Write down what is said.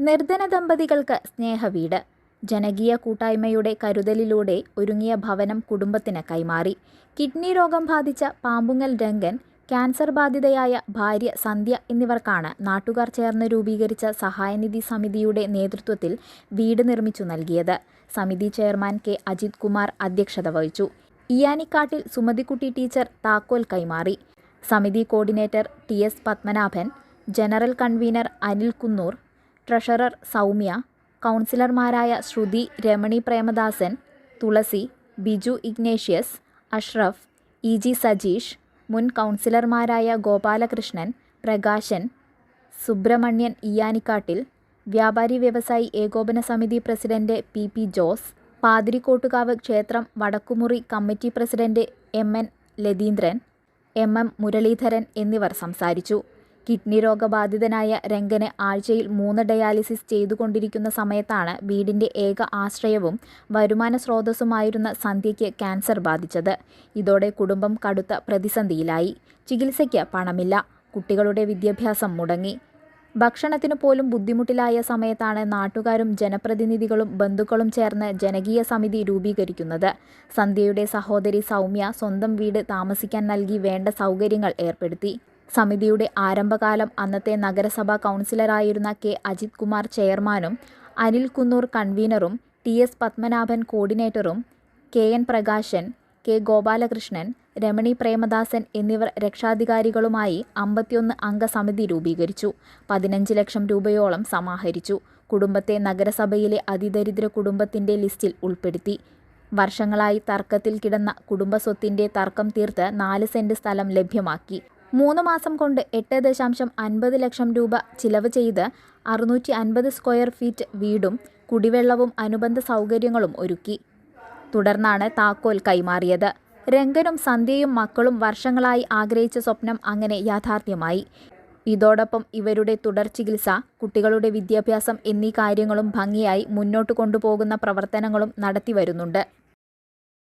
നിർധന ദമ്പതികൾക്ക് സ്നേഹവീട്. ജനകീയ കൂട്ടായ്മയുടെ കരുതലിലൂടെ ഒരുങ്ങിയ ഭവനം കുടുംബത്തിന് കൈമാറി. കിഡ്നി രോഗം ബാധിച്ച പാമ്പുങ്ങൽ രംഗൻ ക്യാൻസർ ബാധിതയായ ഭാര്യ സന്ധ്യ എന്നിവർക്കാണ് നാട്ടുകാർ ചേർന്ന് രൂപീകരിച്ച സഹായനിധി സമിതിയുടെ നേതൃത്വത്തിൽ വീട് നിർമ്മിച്ചു നൽകിയത്. സമിതി ചെയർമാൻ കെ. അജിത് കുമാർ അധ്യക്ഷത വഹിച്ചു. ഇയാനിക്കാട്ടിൽ സുമതിക്കുട്ടി ടീച്ചർ താക്കോൽ കൈമാറി. സമിതി coordinator T. S. Padmanabhan general convener Anil Kunnoor treasurer Saumya കൗൺസിലർമാരായ Shruthi Ramani Premadasan Thulasi Biju Ignatius Ashraf E G Sajeesh മുൻ കൗൺസിലർമാരായ ഗോപാലകൃഷ്ണൻ പ്രകാശൻ സുബ്രഹ്മണ്യൻ ഇയാനിക്കാട്ടിൽ വ്യാപാരി വ്യവസായി ഏകോപന സമിതി president P P Jose Pathirikkottukavu ക്ഷേത്രം Vadakkumuri committee president M N Latheendran M M Muraleedharan എന്നിവർ സംസാരിച്ചു. കിഡ്നി രോഗബാധിതനായ രംഗന് ആഴ്ചയിൽ മൂന്ന് ഡയാലിസിസ് ചെയ്തുകൊണ്ടിരിക്കുന്ന സമയത്താണ് വീടിന്റെ ഏക ആശ്രയവും വരുമാന സ്രോതസ്സുമായിരുന്ന സന്ധ്യയ്ക്ക് ക്യാൻസർ ബാധിച്ചത്. ഇതോടെ കുടുംബം കടുത്ത പ്രതിസന്ധിയിലായി. ചികിത്സയ്ക്ക് പണമില്ല. കുട്ടികളുടെ വിദ്യാഭ്യാസം മുടങ്ങി. ഭക്ഷണത്തിനു പോലും ബുദ്ധിമുട്ടിലായ സമയത്താണ് നാട്ടുകാരും ജനപ്രതിനിധികളും ബന്ധുക്കളും ചേർന്ന് ജനകീയ സമിതി രൂപീകരിക്കുന്നത്. സന്ധ്യയുടെ സഹോദരി സൗമ്യ സ്വന്തം വീട് താമസിക്കാൻ നൽകി വേണ്ട സൗകര്യങ്ങൾ ഏർപ്പെടുത്തി. സമിതിയുടെ ആരംഭകാലം അന്നത്തെ നഗരസഭാ കൗൺസിലറായിരുന്ന കെ. അജിത് കുമാർ ചെയർമാനും അനിൽ കുന്നൂർ കൺവീനറും T. S. Padmanabhan കോർഡിനേറ്ററും K. N. Prakashan K. Gopalakrishnan Ramani Premadasan എന്നിവർ രക്ഷാധികാരികളുമായി അമ്പത്തിയൊന്ന് അംഗ സമിതി രൂപീകരിച്ചു. പതിനഞ്ച് ലക്ഷം രൂപയോളം സമാഹരിച്ചു. കുടുംബത്തെ നഗരസഭയിലെ അതിദരിദ്ര കുടുംബത്തിന്റെ ലിസ്റ്റിൽ ഉൾപ്പെടുത്തി. വർഷങ്ങളായി തർക്കത്തിൽ കിടന്ന കുടുംബസ്വത്തിന്റെ തർക്കം തീർത്ത് നാല് സെന്റ് സ്ഥലം ലഭ്യമാക്കി. മൂന്ന് മാസം കൊണ്ട് എട്ട് ദശാംശം അൻപത് ലക്ഷം രൂപ ചിലവ് ചെയ്ത് അറുന്നൂറ്റി അൻപത് സ്ക്വയർ ഫീറ്റ് വീടും കുടിവെള്ളവും അനുബന്ധ സൗകര്യങ്ങളും ഒരുക്കി. തുടർന്നാണ് താക്കോൽ കൈമാറിയത്. രംഗനും സന്ധ്യയും മക്കളും വർഷങ്ങളായി ആഗ്രഹിച്ച സ്വപ്നം അങ്ങനെ യാഥാർത്ഥ്യമായി. ഇതോടൊപ്പം ഇവരുടെ തുടർ ചികിത്സ കുട്ടികളുടെ വിദ്യാഭ്യാസം എന്നീ കാര്യങ്ങളും ഭംഗിയായി മുന്നോട്ട് കൊണ്ടുപോകുന്ന പ്രവർത്തനങ്ങളും നടത്തിവരുന്നുണ്ട്